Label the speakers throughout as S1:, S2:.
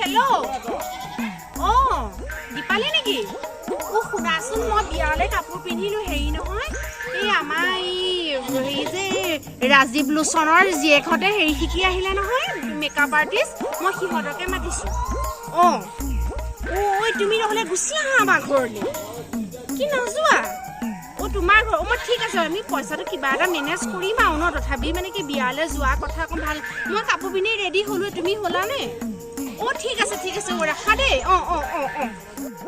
S1: Hello' অঁ দীপালি নেকি? অঁ শুনাচোন মই বিয়ালৈ কাপোৰ পিন্ধিলোঁ হেৰি নহয় এই আমাৰ এই হেৰি যে ৰাজীৱ লোচনৰ জীয়েকহঁতে হেৰি শিকি আহিলে নহয় মেকআপ আৰ্টিষ্ট মই সিহঁতকে মাতিছোঁ। অঁ ঐ তুমি নহ'লে গুচি আহা আমাৰ ঘৰলৈ। কি নোযোৱা অ' তোমাৰ ঘৰ অ' মই ঠিক আছে আমি পইচাটো কিবা এটা মেনেজ কৰিম আৰু ন তথাপি মানে কি বিয়ালৈ যোৱা কথা অকণ ভাল মই কাপোৰ পিন্ধি ৰেডি হ'লোঁ তুমি হ'লানে? অ' ঠিক আছে ঠিক আছে অ' ৰাখা দেই অঁ অঁ অঁ অঁ।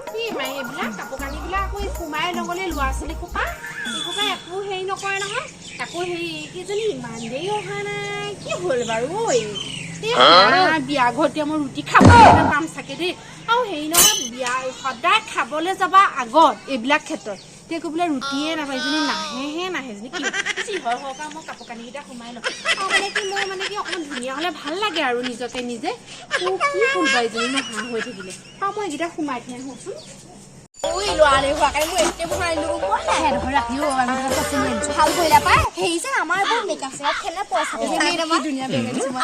S1: কি মাই এইবিলাক কাপোৰ কানিবিলাক আকৌ এই সোমাই নগ'লে ল'ৰা ছোৱালী সোপা এইসোপা একো হেৰি নকৰে নহয়। আকৌ হেৰি এইকেইজনী ইমান দেৰি অহা নাই। কি হ'ল বাৰু ঐ? বিয়া ঘৰত এতিয়া মই ৰুটি খাবলৈ নাপাম চাগে দেই। আৰু হেৰি নহয় বিয়া সদায় খাবলৈ যাবা আগত এইবিলাক ক্ষেত্ৰত। এতিয়া কৈ বোলে ৰুটিয়ে নাপায় এজনী নাহেহে নাহে এজনী কি হয় হওক আৰু মই কাপোৰ কানিকেইটা সোমাই লওঁ আৰু মানে কি মই মানে কি অকণমান ধুনীয়া হ'লে ভালো লাগে আৰু নিজকে নিজে। মোৰ কি কৰিবা এজনী নহা হৈ থাকিলে। আৰু মই এইকেইটা সোমাই থৈ আহোঁচোন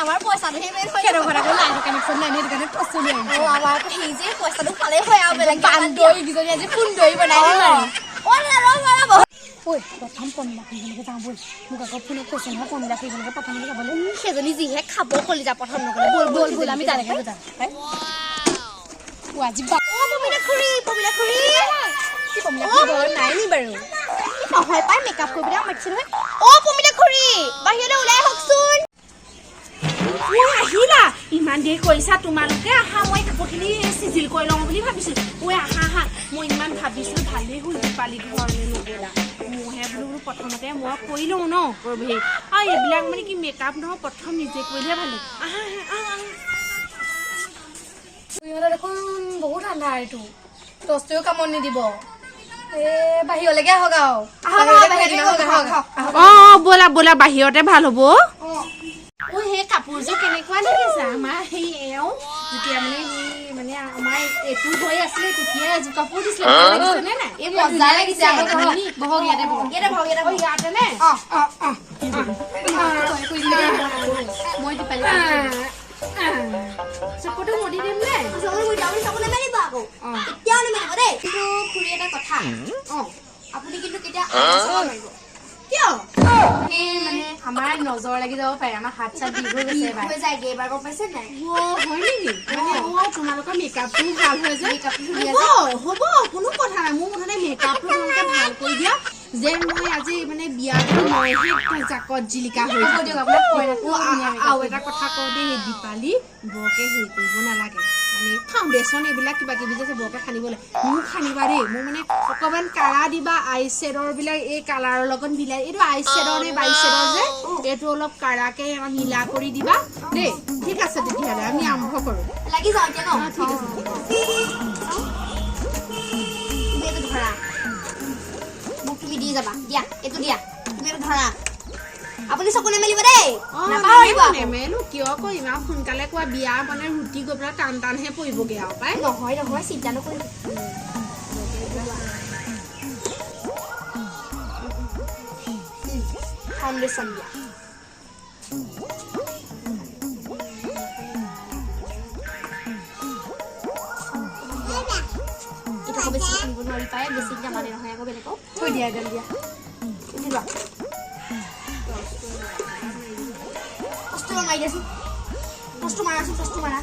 S2: আমাৰ পইচাটোহে মেইন হয়। পইচাটো ভালেই হয় আৰু বেলেগ
S3: বান্দৰী কেইজনী আজি সুন্দৰী বনাই ঐ প্ৰথম পমিলা ফুৰিবলৈকে যাওঁ ব'ল মোক আকৌ ফোনত কৈছে নহয় পমিলা ফুৰিবলৈকে প্ৰথমতে যাবলৈ
S2: সেইজনী যিহে খাব কলিজা প্ৰথম নকলে
S3: ব'ল ব'ল ব'ল আমি তালৈকে যাওঁ আজি বা
S2: অ পমিলা খুৰী পমিলা খুৰী
S3: কি পমিলা ফুৰিব ঘৰত নাই নি বাৰু
S2: নহয় পাই মেকআপ কৰিবলৈ মাতিছে নহয় অ পমিলা খুৰী বাহিৰলৈ ওলাই আহকচোন
S1: ঐ আহিলা ইমান দেৰি কৰিছা তোমালোকে আহা মই কাপোৰখিনি চিজিল কৰি লওঁ বুলি ভাবিছিলোঁ ঐ আহা আহা মই ইমান ভাবিছিলোঁ ভালেই হ'ল দীপালী ঘৰলৈ নগ'লা। মোৰহে বোলো বোলো প্ৰথমতে মই কৰি লওঁ ন হেৰি আৰু এইবিলাক মানে কি মেকআপ নহয় প্ৰথম নিজে কৰিলেহে ভালো লাগে। আহা আহা আহা
S3: দেখোন বহুত ঠাণ্ডা এইটো। টচটোৱেও কামত নিদিব।
S1: ব'লা ব'লা বাহিৰতে ভালো হ'ব। সেই কাপোৰযোৰ কেনেকুৱা লাগিছে আমাৰ সেই এওঁ যেতিয়া মানে মানে এইটো হৈ আছিলে তেতিয়াই এযোৰ কাপোৰ দিছিলে। লাগিছেনে নাই?
S2: এই মজা লাগিছে আকৌ
S3: বহক বহক ইয়াতে বহক।
S2: ইয়াতে ভাও ইয়াতে
S1: অ, ইয়াতে নে?
S2: অ
S1: অ অ।
S3: মই দীপালী
S1: চকুটো মদি দিম নে?
S2: চকুলো মুদি আপুনি চকু নেমেলিব আকৌ। নেমেলিব দেই। কিন্তু খুৰী এটা কথা।
S1: অ
S2: আপুনি কিন্তু কেতিয়া
S1: কিয়?
S3: এই মানে আমাৰ নজৰ লাগি যাব পাৰে আমাৰ হাত চাত বিষ হৈ গৈছে এবাৰ
S2: হৈ যায়গে এবাৰ গম পাইছে নাই?
S1: অ হয় নেকি মানে অ তোমালোকৰ মেকআপটো ভালো যে
S2: মেকআপটো ধুনীয়া
S1: হ'ব হ'ব কোনো কথা নাই। মোৰ মুঠতে মেকআপটো তোমালোকে ভালো কৰি দিয়া যেন মই আজি মানে বিয়াটো মইহে জাকত জিলিকা হৈ আৰু এটা কথা কওঁ দেই দীপালী বৰকে হেৰি কৰিব নালাগে। মানে ফাউণ্ডেশ্যন এইবিলাক কিবা কিবি যে বৰকে সানিব মোক সানিবা দেই মোৰ মানে অকণমান কালা দিবা আই শ্বেডৰ বিলাক এই কালাৰৰ লগত মিলাই। এইটো আই শ্বেডৰ নে বাই শ্বেডৰ যে এইটো অলপ কাৰাকে মিলা কৰি দিবা। দেই ঠিক আছে তেতিয়াহ'লে আমি আৰম্ভ কৰোঁ।
S2: লাগি যাওঁ এতিয়া ন?
S1: ঠিক আছে
S2: ধৰা। মোক তুমি দি যাবা দিয়া এইটো দিয়া। তুমি ধৰা। আপুনি চকু নেমেলিব দেই। নাপাহৰিব
S1: নেমেলো, কিয় কৰিম আৰু সোনকালে কোৱা বিয়া মানে ৰুটি গৈ পেলাই টান টানহে পৰিবগে আৰু পাই।
S2: নহয় নহয় চিন্তা নকৰিব ফাউণ্ডেশ্যন দিয়া। বেছি কিনিব নোৱাৰি পায় বেছি নামানে নহয় আকৌ বেলেগক
S3: থৈ দিয়া এডাল দিয়া।
S2: কষ্ট মাৰি কষ্ট মাৰা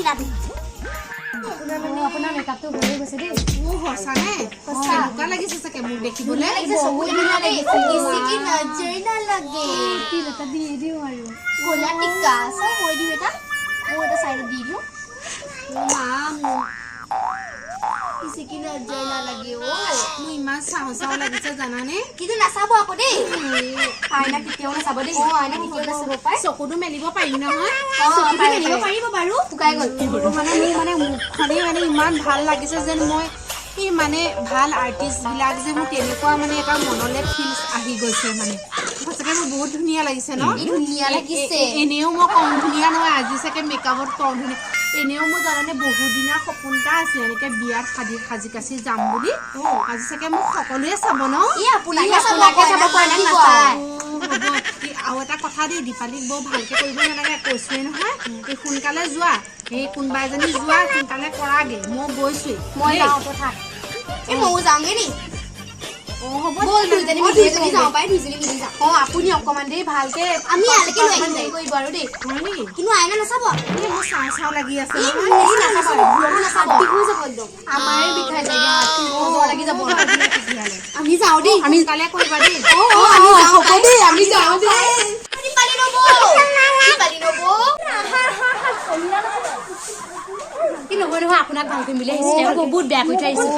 S2: এটা মোৰ
S3: আপোনাৰ মেকআপটো গৈছে দেই।
S1: মোৰ সঁচানে কেনেকুৱা লাগিছে চাগে দেখিবলৈ।
S3: তিল দি দিওঁ আৰু।
S2: গলা টিকা মই দিওঁ এটা। চাইডত দি দিওঁ। পিছি কিনে যাই নালাগে ও
S1: মই ইমান চাও চাও লাগিছে জানানে
S2: কিন্তু নাচাব আকৌ দেই
S3: আইনা কেতিয়াও নাচাব দেই
S2: অ আইনা কেতিয়াও নাচাব পাই
S1: চকুটো মেলিব পাৰিম নহয়
S2: অ
S1: মেলিব পাৰিব বাৰু
S2: শুকাই গ'ল
S1: মানে মোৰ মানে মুখখনেই মানে ইমান ভাল লাগিছে যেন মই এই মানে ভাল আৰ্টিষ্টবিলাক যে মোৰ তেনেকুৱা মানে এটা মনলৈ ফিল আহি গৈছে মানে সঁচাকে মোৰ বহুত ধুনীয়া লাগিছে ন
S2: ধুনীয়া লাগিছে
S1: এনেও মই কম ধুনীয়া নহয় আজি চাগে মেকআপত কম ধুনীয়া এনেও মোৰ জানানে বহুত দিনৰ সপোন এটা আছিলে এনেকে বিয়াত সাজি সাজি কাচি যাম বুলি। আজি চাগে মোক সকলোৱে চাব ন? আৰু এটা কথা দেই দীপালীক বৰ ভালকে কৰিব নালাগে কৈছোৱে নহয়। এই সোনকালে যোৱা এই কোনোবা এজনী যোৱা সোনকালে কৰাগে। মই গৈছোৱেই।
S2: মই। যাওঁ কথা এই ময়ো যাওঁগে নি
S1: আপুনি অকমান দেৰি ভালকে
S2: আমি আৰু দেই। কিন্তু আইনা নাচাব।
S1: চাওঁ চাওঁ লাগি আছে
S2: যাব
S3: আমাৰে বিষাই যায় হাতটো বৰ লাগি যাব
S2: আমি যাওঁ দেই।
S1: আমি সোনকালে কৰিবা দেই।
S2: আমি যাওঁ দেই
S3: নহয় নহয় আপোনাক ভাল কৰিম বুলি আহিছিলে। আকৌ বহুত বেয়া কৰি থৈ আহিছে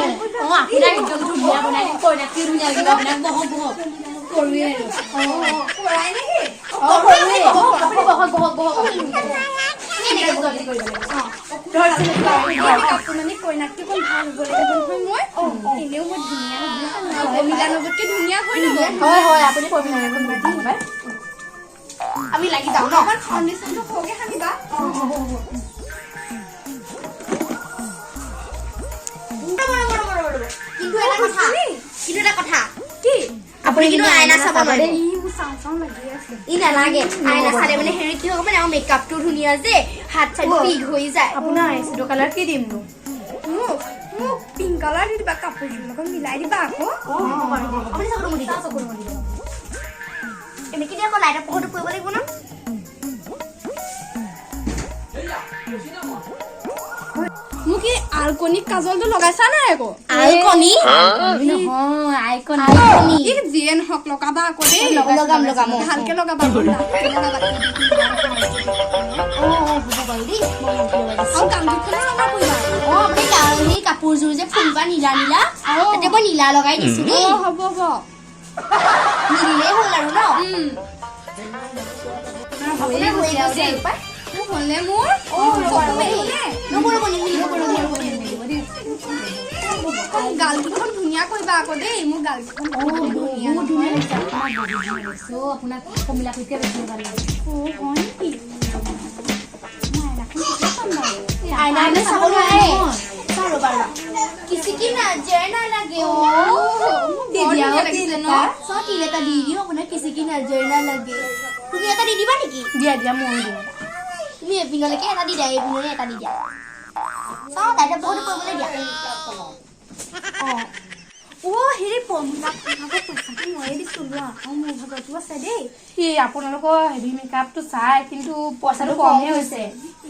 S3: অঁ আপোনাক একদম ধুনীয়া বনাই দিম কইনাক কি ধুনীয়া লাগিব আপোনাক বহক বহক। কৰোৱে মানে অকণ ভাল হ'ব মই এনেও মই ধুনীয়া ধুনীয়া হৈ হয় হয় আপুনি
S2: আমি লাগি যাওঁ ন?
S3: ফাউণ্ডেশ্যনটো সৰহকৈ সানিবা।
S2: কিন্তু এটা কথা কিন্তু এটা কথা
S3: কি
S2: আপুনি কিন্তু আইনা চাব নোৱাৰিব
S3: ই মোৰ চাওঁ চাওঁ লাগি আছে
S2: ই নালাগে আইনা চালে মানে হেৰি কি হ'ব মানে আৰু মেকআপটো ধুনীয়া যে হাত চাত পিক হৈ যায়
S3: আপোনাৰ আইচিটো কালাৰ কি দিমনো মোক মোক পিংক কালাৰ দি দিবা কাপোৰযোৰ লগত মিলাই দিবা আকৌ
S2: আপুনি চকুটো মুদি দিয়ক এনেকে দি আকৌ লাইটৰ পোহৰটো পৰিব লাগিব ন
S3: কি আলকণিক কাজলটো লগাইছা নাই আকৌ?
S2: আলকণি
S3: নহয় আইকন
S2: আলকণি
S3: ই যিয়ে নহওক লগাবা আকৌ দেই।
S2: লগাম লগাম।
S3: ভালকে লগাবা
S2: কাপোৰযোৰ যে ফুলবা নীলা নীলা তাতে মই নীলা লগাই দিছো দেই।
S3: অ হ'ব হ'ব।
S2: মিলিলেই হ'ল আৰু ন?
S3: হ'লে মোৰ। গালকেইখন ধুনীয়া কৰিবা আকৌ দেই মোৰ গালকেইখন বহুত ধুনীয়া
S2: আপোনাক কমিলাটোতকে বেছি ভালো লাগে আইনা আইনা চাব নোৱাৰে চাওঁ ৰ'বা, ৰ'বা। কিচিকি নাজৰ নালাগে অ
S3: ধুনীয়া লাগিছে ন?
S2: চাওঁ তিল এটা দি দিওঁ আপোনাৰ কিচিকি নাজৰ নালাগে তুমি এটা দি দিবা নেকি
S3: দিয়া দিয়া ময়ো দিওঁ
S2: এপিনলৈকে এটা দি দিয়া এপিনলৈ এটা দি দিয়া। চাওঁ তাইতে বহুত কৰিবলৈ দিয়া। অ।
S3: অ' হেৰি পমিলা আপোনালোকৰ পইচাটো ময়ে দিছোঁ লোৱা আৰু মোৰ ভাগতো আছে দেই। এই আপোনালোকৰ হেভি মেকআপটো চাই কিন্তু পইচাটো কমহে হৈছে।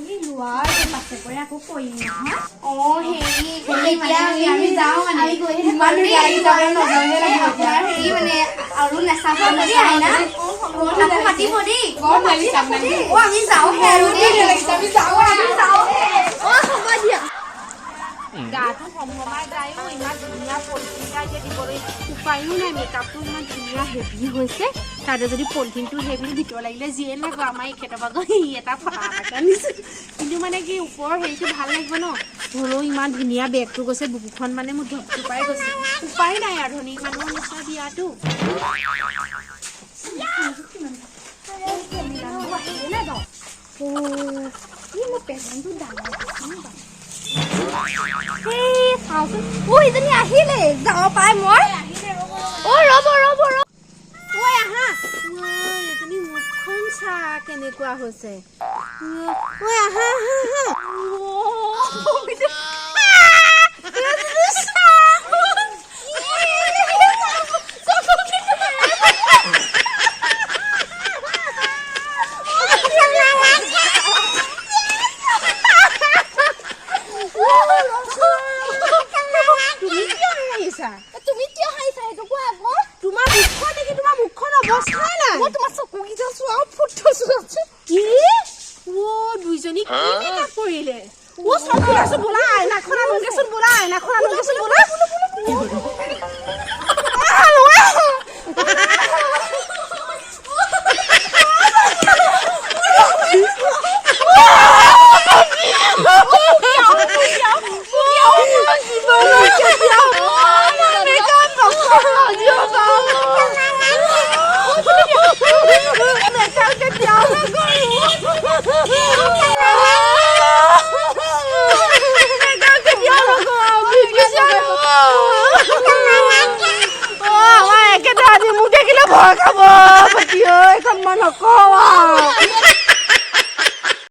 S3: এই লোৱা এতিয়া পাছে পৰে আকৌ কৰিম নহয়
S2: অ হেৰি
S3: মানে আমি যাওঁ মানে। ইমান। গাড়ী যাবলৈ।
S2: আপোনাৰ হেৰি মানে আৰু নাচাব দেই দিয়া
S1: গাটো সমমাই যায়ো ইমান ধুনীয়া পলিথিনটা এতিয়া দিবলৈ উপায়ো নাই মেকআপটো ইমান ধুনীয়া হেভি হৈছে তাতে যদি পলিথিনটো হেভি ভিতৰ লাগিলে যিয়ে নাগো আমাৰ এখেতৰ ভাগৰ ই এটা ফটা আনিছোঁ কিন্তু মানে কি ওপৰৰ হেৰিটো ভালো লাগিব ন হ'লেও ইমান ধুনীয়া বেগটো গৈছে বুকুখন মানে মোৰ ধপধপাই গৈছে উপায় নাই আৰু ধনী মানুহৰ নিচিনা বিয়াটো
S3: অ' ইজনী আহিলে যাব পাই মই অ ৰ'ব ৰ'ব ৰ'ব
S1: ঐ আহা ঐ, এজনী মুখখন চা কেনেকুৱা হৈছে ঐ আহা আহা তুমি โอ้
S3: ยขโมย
S1: ปะเจีเอ้ยขโมยหนกโกว่ะ